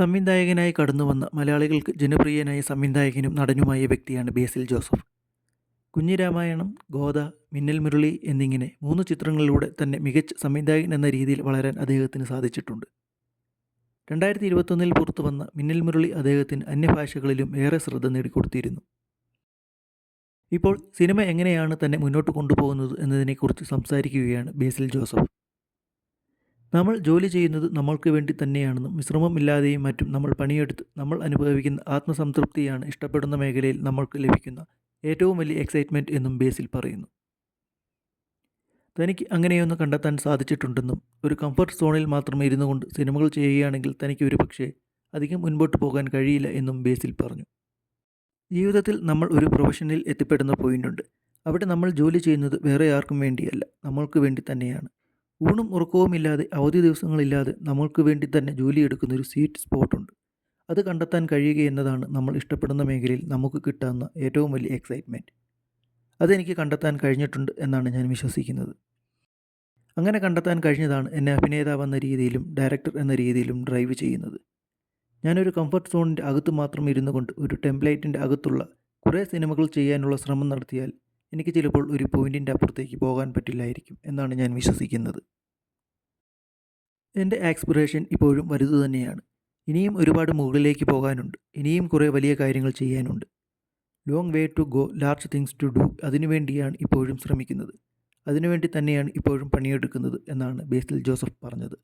സംവിധായകനായി കടന്നുവന്ന മലയാളികൾക്ക് ജനപ്രിയനായ സംവിധായകനും നടനുമായ വ്യക്തിയാണ് ബേസിൽ ജോസഫ്. കുഞ്ഞിരാമായണം ഗോദ മിന്നൽ മുരളി എന്നിങ്ങനെ മൂന്ന് ചിത്രങ്ങളിലൂടെ തന്നെ മികച്ച സംവിധായകൻ എന്ന രീതിയിൽ വളരാൻ അദ്ദേഹത്തിന് സാധിച്ചിട്ടുണ്ട്. രണ്ടായിരത്തി ഇരുപത്തൊന്നിൽ പുറത്തു വന്ന മിന്നൽ മുരളി അദ്ദേഹത്തിന് അന്യഭാഷകളിലും ഏറെ ശ്രദ്ധ നേടിക്കൊടുത്തിരുന്നു. ഇപ്പോൾ സിനിമ എങ്ങനെയാണ് തന്നെ മുന്നോട്ട് കൊണ്ടുപോകുന്നത് എന്നതിനെക്കുറിച്ച് സംസാരിക്കുകയാണ് ബേസിൽ ജോസഫ്. നമ്മൾ ജോലി ചെയ്യുന്നത് നമ്മൾക്ക് വേണ്ടി തന്നെയാണെന്നും വിശ്രമമില്ലാതെയും മറ്റും നമ്മൾ പണിയെടുത്ത് നമ്മൾ അനുഭവിക്കുന്ന ആത്മസംതൃപ്തിയാണ് ഇഷ്ടപ്പെടുന്ന മേഖലയിൽ നമ്മൾക്ക് ലഭിക്കുന്ന ഏറ്റവും വലിയ എക്സൈറ്റ്മെന്റ് എന്നും ബേസിൽ പറയുന്നു. തനിക്ക് അങ്ങനെയൊന്ന് കണ്ടെത്താൻ സാധിച്ചിട്ടുണ്ടെന്നും ഒരു കംഫർട്ട് സോണിൽ മാത്രം ഇരുന്നു കൊണ്ട് സിനിമകൾ ചെയ്യുകയാണെങ്കിൽ തനിക്ക് ഒരു പക്ഷേ അധികം മുൻപോട്ട് പോകാൻ കഴിയില്ല എന്നും ബേസിൽ പറഞ്ഞു. ജീവിതത്തിൽ നമ്മൾ ഒരു പ്രൊഫഷനിൽ എത്തിപ്പെടുന്ന പോയിന്റുണ്ട് അവിടെ നമ്മൾ ജോലി ചെയ്യുന്നത് വേറെ ആർക്കും വേണ്ടിയല്ല നമ്മൾക്ക് വേണ്ടി തന്നെയാണ്. ഊണും ഉറക്കവുമില്ലാതെ അവധി ദിവസങ്ങളില്ലാതെ നമ്മൾക്ക് വേണ്ടി തന്നെ ജോലി എടുക്കുന്ന ഒരു സ്വീറ്റ് സ്പോട്ടുണ്ട്. അത് കണ്ടെത്താൻ കഴിയുക എന്നതാണ് നമ്മൾ ഇഷ്ടപ്പെടുന്ന മേഖലയിൽ നമുക്ക് കിട്ടാവുന്ന ഏറ്റവും വലിയ എക്സൈറ്റ്മെന്റ് അതെനിക്ക് കണ്ടെത്താൻ കഴിഞ്ഞിട്ടുണ്ട് എന്നാണ് ഞാൻ വിശ്വസിക്കുന്നത്. അങ്ങനെ കണ്ടെത്താൻ കഴിഞ്ഞതാണ് എന്നെ അഭിനേതാവ് എന്ന രീതിയിലും ഡയറക്ടർ എന്ന രീതിയിലും ഡ്രൈവ് ചെയ്യുന്നത്. ഞാനൊരു കംഫർട്ട് സോണിന്റെ അകത്ത് മാത്രം ഇരുന്നു കൊണ്ട് ഒരു ടെംപ്ലേറ്റിന്റെ അകത്തുള്ള കുറേ സിനിമകൾ ചെയ്യാനുള്ള ശ്രമം നടത്തിയാൽ എനിക്ക് ചിലപ്പോൾ ഒരു പോയിന്റിന്റെ അപ്പുറത്തേക്ക് പോകാൻ പറ്റില്ലായിരിക്കും എന്നാണ് ഞാൻ വിശ്വസിക്കുന്നത്. എന്റെ ആക്സ്പിറേഷൻ ഇപ്പോഴും വലുത് തന്നെയാണ്. ഇനിയും ഒരുപാട് മുകളിലേക്ക് പോകാനുണ്ട്. ഇനിയും കുറേ വലിയ കാര്യങ്ങൾ ചെയ്യാനുണ്ട്. Long way to go large things to do അതിനുവേണ്ടിയാണ് ഇപ്പോഴും ശ്രമിക്കുന്നത്. അതിനുവേണ്ടി തന്നെയാണ് ഇപ്പോഴും പണിയെടുക്കുന്നത് എന്നാണ് ബേസിൽ ജോസഫ് പറഞ്ഞത്.